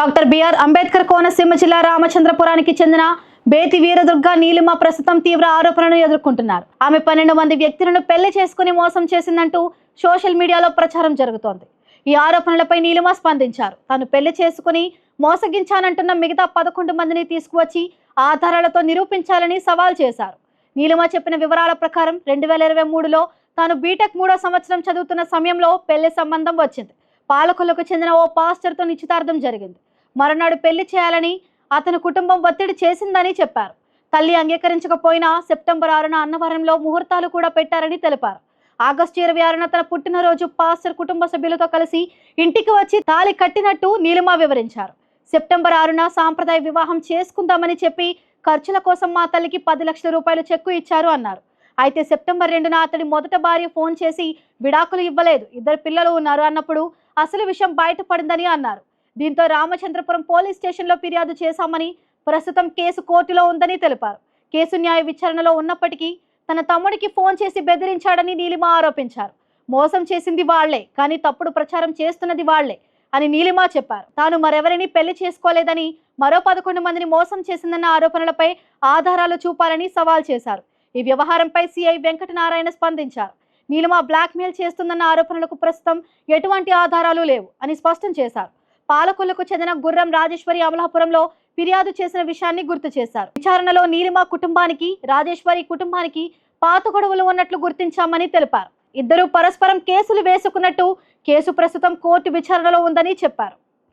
Doctor BR Ambedkar Konaseema జిల్లా రామచంద్రపురానికి చెందిన బేతి వీరదుర్గ నీలిమ ప్రస్తుతం తీవ్ర ఆరోపణలను ఎదుర్కొంటున్నారు. ఆమె పన్నెండు మంది వ్యక్తులను పెళ్ళి చేసుకుని మోసం చేసిందంటూ సోషల్ మీడియాలో ప్రచారం జరుగుతోంది. ఈ ఆరోపణలపై నీలిమ స్పందించారు. తాను పెళ్ళి చేసుకుని మోసగించానంటున్న మిగతా పదకొండు మందిని తీసుకువచ్చి ఆధారాలతో నిరూపించాలని సవాల్ చేశారు. నీలిమ చెప్పిన వివరాల ప్రకారం రెండు వేల ఇరవై మూడులో తాను బీటెక్ మూడో సంవత్సరం చదువుతున్న సమయంలో పెళ్ళి సంబంధం వచ్చింది. పాలకులకు చెందిన ఓ పాస్టర్తో నిశ్చితార్థం జరిగింది. మరునాడు పెళ్ళి చేయాలని అతని కుటుంబం ఒత్తిడి చేసిందని చెప్పారు. తల్లి అంగీకరించకపోయినా సెప్టెంబర్ ఆరున అన్నవరంలో ముహూర్తాలు కూడా పెట్టారని తెలిపారు. ఆగస్టు ఇరవై ఆరున తన పుట్టినరోజు పాస్టర్ కుటుంబ సభ్యులతో కలిసి ఇంటికి వచ్చి తాళి కట్టినట్టు నీలిమ వివరించారు. సెప్టెంబర్ ఆరున సాంప్రదాయ వివాహం చేసుకుందామని చెప్పి ఖర్చుల కోసం మా తల్లికి పది లక్షల రూపాయలు చెక్కు ఇచ్చారు అన్నారు. అయితే సెప్టెంబర్ రెండున అతడి మొదట భార్య ఫోన్ చేసి విడాకులు ఇవ్వలేదు. ఇద్దరు పిల్లలు ఉన్నారు అన్నప్పుడు అసలు విషయం బయటపడిందని అన్నారు. దీంతో రామచంద్రపురం పోలీస్ స్టేషన్లో ఫిర్యాదు చేశామని ప్రస్తుతం కేసు కోర్టులో ఉందని తెలిపారు. కేసు న్యాయ విచారణలో ఉన్నప్పటికీ తన తమ్ముడికి ఫోన్ చేసి బెదిరించాడని నీలిమ ఆరోపించారు. మోసం చేసింది వాళ్ళే కానీ తప్పుడు ప్రచారం చేస్తున్నది వాళ్ళే అని నీలిమ చెప్పారు. తాను మరెవరిని పెళ్ళి చేసుకోలేదని మరో పదకొండు మందిని మోసం చేసిందన్న ఆరోపణలపై ఆధారాలు చూపాలని సవాల్ చేశారు. ఈ వ్యవహారంపై సిఐ వెంకటనారాయణ స్పందించారు. నీలిమ బ్లాక్మెయిల్ చేస్తుందన్న ఆరోపణలకు ప్రస్తుతం ఎటువంటి ఆధారాలు లేవు అని స్పష్టం చేశారు. పాలకులకు చెందిన గుర్రం రాజేశ్వరి అమలాపురంలో ఫిర్యాదు చేసిన విషయాన్ని గుర్తు చేశారు. విచారణలో నీలిమ కుటుంబానికి రాజేశ్వరి కుటుంబానికి పాత గొడవలు ఉన్నట్లు గుర్తించామని తెలిపారు. ఇద్దరు పరస్పరం కేసులు వేసుకున్నట్టు కేసు ప్రస్తుతం కోర్టు విచారణలో ఉందని చెప్పారు.